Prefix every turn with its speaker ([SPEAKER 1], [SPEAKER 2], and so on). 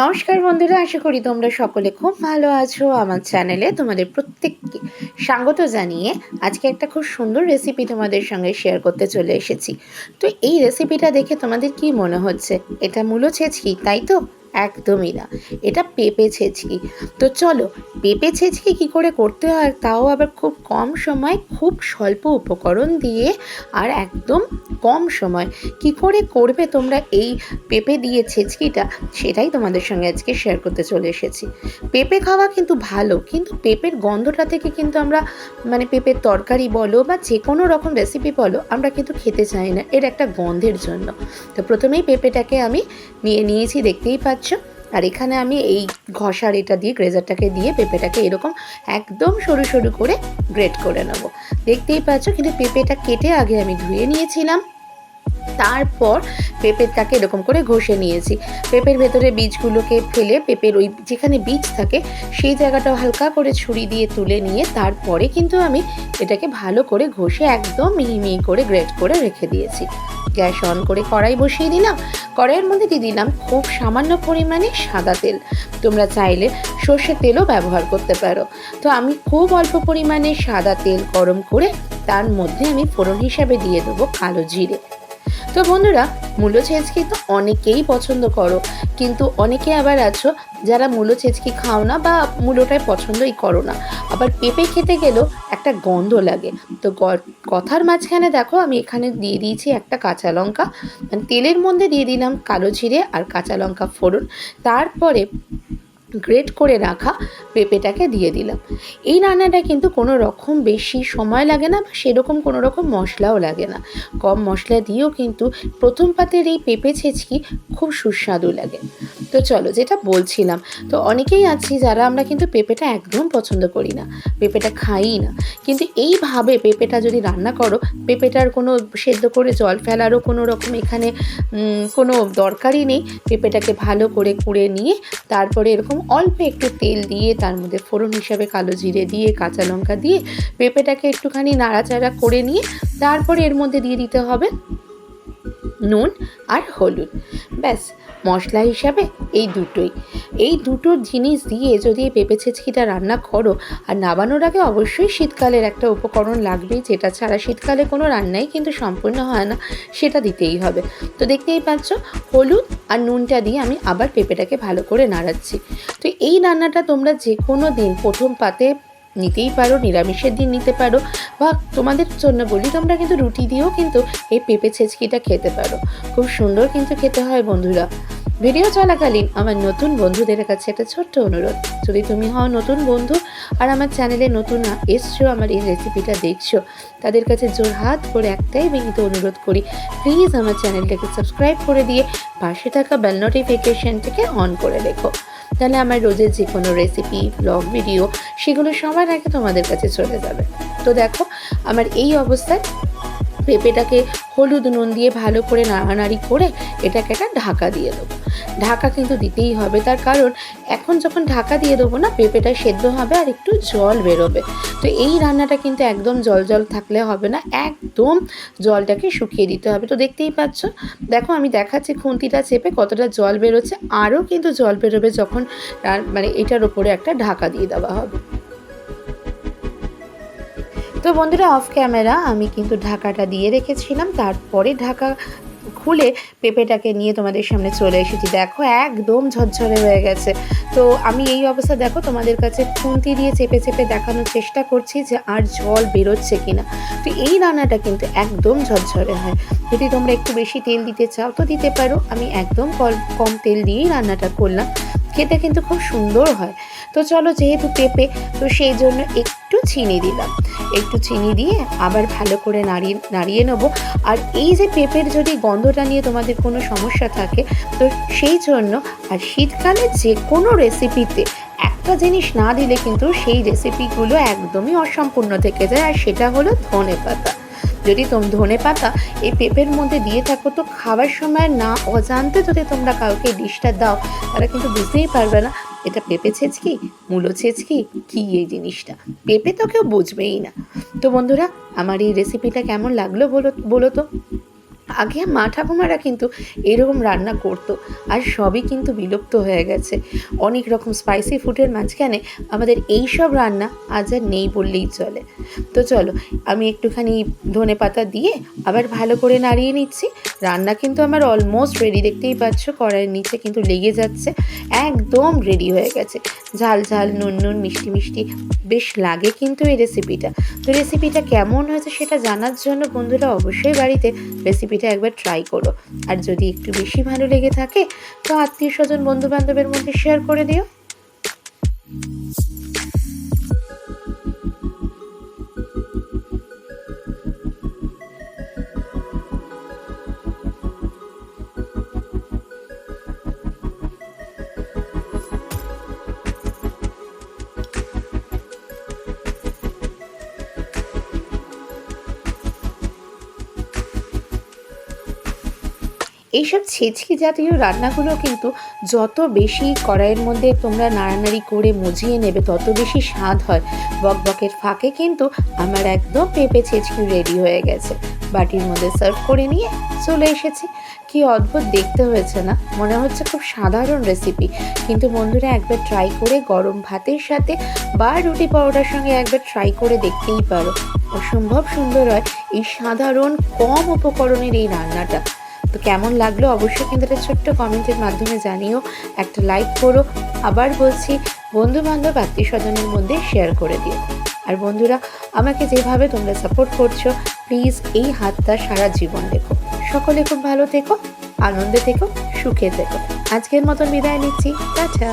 [SPEAKER 1] নমস্কার বন্ধুরা, আশা করি তোমরা সকলে খুব ভালো আছো। আমার চ্যানেলে তোমাদের প্রত্যেককে স্বাগত জানিয়ে আজকে একটা খুব সুন্দর রেসিপি তোমাদের সঙ্গে শেয়ার করতে চলে এসেছি। তো এই রেসিপিটা দেখে তোমাদের কি মনে হচ্ছে? এটা মূল ছেঁচকি, তাই তো? একদমই না। এটা পেঁপে ছেঁচকি। তো চলো, পেঁপে ছেঁচকি কী করে করতে হয় তাও আবার খুব কম সময়, খুব স্বল্প উপকরণ দিয়ে আর একদম কম সময়। কি করে করবে তোমরা এই পেঁপে দিয়ে ছেঁচকিটা, সেটাই তোমাদের সঙ্গে আজকে শেয়ার করতে চলে এসেছি। পেঁপে খাওয়া কিন্তু ভালো, কিন্তু পেঁপের গন্ধটা থেকে কিন্তু আমরা মানে পেঁপের তরকারি বলো বা যে কোনো রকম রেসিপি বলো, আমরা কিন্তু খেতে চাই না। এর একটা গন্ধের জন্য। তো প্রথমেই পেঁপেটাকে আমি নিয়ে নিয়েছি, দেখতেই পাচ্ছ। আর এখানে আমি এই ঘষার এটা দিয়ে, গ্রেজারটাকে দিয়ে, পেঁপেটাকে এরকম একদম সরু সরু করে গ্রেট করে নেব। দেখতেই পাচ্ছ, কিন্তু পেঁপেটা কেটে আগে আমি ধুয়ে নিয়েছিলাম। তারপর পেঁপেরটাকে এরকম করে ঘষে নিয়েছি। পেঁপের ভেতরে বীজগুলোকে ফেলে, পেঁপের ওই যেখানে বীজ থাকে, সেই জায়গাটা হালকা করে ছুরি দিয়ে তুলে নিয়ে, তারপরে কিন্তু আমি এটাকে ভালো করে ঘষে একদম মিহি মিহি করে গ্রেট করে রেখে দিয়েছি। গ্যাস অন করে কড়াই বসিয়ে দিলাম। কড়াইয়ের মধ্যে দিয়ে দিলাম খুব সামান্য পরিমাণে সাদা তেল। তোমরা চাইলে সর্ষের তেলও ব্যবহার করতে পারো। তো আমি খুব অল্প পরিমাণে সাদা তেল গরম করে তার মধ্যে আমি ফোড়ন হিসাবে দিয়ে দেবো কালো জিরে। তো বন্ধুরা, মূলো ছেঁচকি তো অনেকেই পছন্দ করো, কিন্তু অনেকে আবার আছো যারা মূলো ছেঁচকি খাও না বা মূলোটাই পছন্দই করো না। আবার পেঁপে খেতে গেলেও একটা গন্ধ লাগে। তো কথার মাঝখানে দেখো আমি এখানে দিয়ে দিয়েছি একটা কাঁচা লঙ্কা। মানে তেলের মধ্যে দিয়ে দিলাম কালো জিরে আর কাঁচা লঙ্কা ফোড়ন। তারপরে গ্রেট করে রাখা পেঁপেটাকে দিয়ে দিলাম। এই রান্নাটা কিন্তু কোনো রকম বেশি সময় লাগে না বা সেরকম কোনো রকম মশলাও লাগে না। কম মশলা দিয়েও কিন্তু প্রথম পাতের এই পেঁপে ছেঁচকি খুব সুস্বাদু লাগে। তো চলো যেটা বলছিলাম, তো অনেকেই আছি যারা আমরা কিন্তু পেঁপেটা একদম পছন্দ করি না, পেঁপেটা খাই না। কিন্তু এইভাবে পেঁপেটা যদি রান্না করো, পেঁপেটার কোনো সেদ্ধ করে জল ফেলারও কোনো রকম এখানে কোনো দরকারই নেই। পেঁপেটাকে ভালো করে কুড়ে নিয়ে তারপরে এরকম অল্প একটু তেল দিয়ে, তার মধ্যে ফোড়ন হিসাবে কালো জিরে দিয়ে, কাঁচা লঙ্কা দিয়ে, পেঁপেটাকে একটুখানি নাড়াচাড়া করে নিয়ে, তারপরে এর মধ্যে দিয়ে দিতে হবে নুন আর হলুদ। ব্যাস, মশলা হিসাবে এই দুটোই। এই দুটো জিনিস দিয়ে যদি পেঁপে ছেঁচকিটা রান্না করো, আর নাবানোর আগে অবশ্যই শীতকালের একটা উপকরণ লাগবেই, যেটা ছাড়া শীতকালে কোনো রান্নাই কিন্তু সম্পূর্ণ হয় না, সেটা দিতেই হবে। তো দেখতেই পাচ্ছ, হলুদ আর নুনটা দিয়ে আমি আবার পেঁপেটাকে ভালো করে নাড়াচ্ছি। তো এই রান্নাটা তোমরা যে কোনো দিন প্রথম পাতে নিতেই পারো, নিরামিষের দিন নিতে পারো। বা তোমাদের জন্য বলি, তোমরা কিন্তু রুটি দিয়েও কিন্তু এই পেঁপে ছেঁচকিটা খেতে পারো। খুব সুন্দর কিন্তু খেতে হয় বন্ধুরা। ভিডিও চলাকালীন আমার নতুন বন্ধুদের কাছে একটা ছোট্ট অনুরোধ। যদি তুমি হও নতুন বন্ধু আর আমার চ্যানেলে নতুন এসছো, আমার এই রেসিপিটা দেখছ, তাদের কাছে জোর হাত করে একটাই বিনীত অনুরোধ করি প্লিজ আমার চ্যানেলটাকে সাবস্ক্রাইব করে দিয়ে পাশে থাকা বেল নোটিফিকেশনটাকে অন করে রেখো। তাহলে আমার রোজের যে কোনো রেসিপি ব্লগ ভিডিও সেগুলো সবার আগে তোমাদের কাছে চলে যাবে। তো দেখো, আমার এই অবস্থায় পেঁপেটাকে হলুদ নুন দিয়ে ভালো করে নাড়ানাড়ি করে এটাকে একটা ঢাকা দিয়ে দেবো। ঢাকা কিন্তু দিতেই হবে, তার কারণ এখন যখন ঢাকা দিয়ে দেবো না, পেঁপেটা সেদ্ধ হবে আর একটু জল বেরোবে। তো এই রান্নাটা কিন্তু একদম জল জল থাকলে হবে না, একদম জলটাকে শুকিয়ে দিতে হবে। তো দেখতেই পাচ্ছ, দেখো আমি দেখাচ্ছি খুন্তিটা চেপে কতটা জল বেরোচ্ছে, আরও কিন্তু জল বেরোবে যখন মানে এটার ওপরে একটা ঢাকা দিয়ে দেওয়া হবে। তো বন্ধুরা অফ ক্যামেরা আমি কিন্তু ঢাকাটা দিয়ে রেখেছিলাম। তারপরে ঢাকা খুলে পেঁপেটাকে নিয়ে তোমাদের সামনে চলে এসেছি। দেখো, একদম ঝরঝরে হয়ে গেছে। তো আমি এই অবস্থা, দেখো, তোমাদের কাছে খুন্তি দিয়ে চেপে চেপে দেখানোর চেষ্টা করছি যে আর জল বেরোচ্ছে কিনা। তো এই রান্নাটা কিন্তু একদম ঝরঝরে হয়। যদি তোমরা একটু বেশি তেল দিতে চাও তো দিতে পারো। আমি একদম কম তেল দিয়েই রান্নাটা করলাম। খেতে কিন্তু খুব সুন্দর হয়। তো চলো যেহেতু পেঁপে, তো সেই জন্য একটু চিনি দিলাম। একটু চিনি দিয়ে আবার ভালো করে নাড়িয়ে নাড়িয়ে নেব। আর এই যে পেঁপের যদি গন্ধটা নিয়ে তোমাদের কোনো সমস্যা থাকে, তো সেই জন্য আর শীতকালে যে কোনো রেসিপিতে একটা জিনিস না দিলে কিন্তু সেই রেসিপিগুলো একদমই অসম্পূর্ণ থেকে যায়। আর সেটা হলো ধনে পাতা যদি তোম ধনে পাতা এই পেঁপের মধ্যে দিয়ে থাকো, তো খাবার সময় না অজান্তে যদি তোমরা কাউকে ডিশটা দাও, তারা কিন্তু বুঝতেই পারবে না, এটা পেঁপে ছেঁচকি মূলো ছেঁচকি কী এই জিনিসটা? পেঁপে তো কেউ বুঝবেই না। তো বন্ধুরা, আমার এই রেসিপিটা কেমন লাগল বলো বলো তো? আগে মা ঠাকুমারা কিন্তু এরকম রান্না করতো আর সবই কিন্তু বিলুপ্ত হয়ে গেছে। অনেক রকম স্পাইসি ফুডের মাঝখানে আমাদের এই সব রান্না আজ আর নেই বললেই চলে। তো চলো, আমি একটুখানি ধনে পাতা দিয়ে আবার ভালো করে নাড়িয়ে নিচ্ছি। রান্না কিন্তু আমার অলমোস্ট রেডি দেখতেই পাচ্ছ কড়াইয়ের নিচে কিন্তু লেগে যাচ্ছে, একদম রেডি হয়ে গেছে। ঝাল ঝাল, নুন নুন, মিষ্টি মিষ্টি, বেশ লাগে কিন্তু এই রেসিপিটা তো রেসিপিটা কেমন হয়েছে সেটা জানার জন্য বন্ধুরা অবশ্যই বাড়িতে রেসিপিটা একবার ট্রাই করো। আর যদি একটু বেশি ভালো লেগে থাকে, তো আত্মীয় স্বজন বন্ধু বান্ধবের মধ্যে শেয়ার করে দিও। এইসব ছেচকি জাতীয় রান্নাগুলো কিন্তু যত বেশি কড়াইয়ের মধ্যে তোমরা নাড়ানাড়ি করে মজিয়ে নেবে, তত বেশি স্বাদ হয়। বকবকের ফাঁকে কিন্তু আমার একদম পেঁপে ছেচকি রেডি হয়ে গেছে। বাটির মধ্যে সার্ভ করে নিয়ে চলে এসেছি। কি অদ্ভুত দেখতে হয়েছে না? মনে হচ্ছে খুব সাধারণ রেসিপি কিন্তু বন্ধুরা একবার ট্রাই করে গরম ভাতের সাথে বা রুটি পাউডার সঙ্গে একবার ট্রাই করে দেখতেই পারো। অসম্ভব সুন্দর হয় এই সাধারণ কম উপকরণের এই রান্নাটা। তো কেমন লাগল অবশ্যই কিন্তু একটা ছোট্ট কমেন্টের মাধ্যমে জানিও, একটা লাইক করো। আবার বলছি বন্ধু বান্ধব আত্মীয় স্বজনের মধ্যে শেয়ার করে দিও। আর বন্ধুরা, আমাকে যেভাবে তোমরা সাপোর্ট করছ প্লিজ এই হাতটা সারা জীবন দেখো সকলে খুব ভালো থেকো, আনন্দে থেকো, সুখে থেকো। আজকের মতন বিদায় নিচ্ছি। টাটা!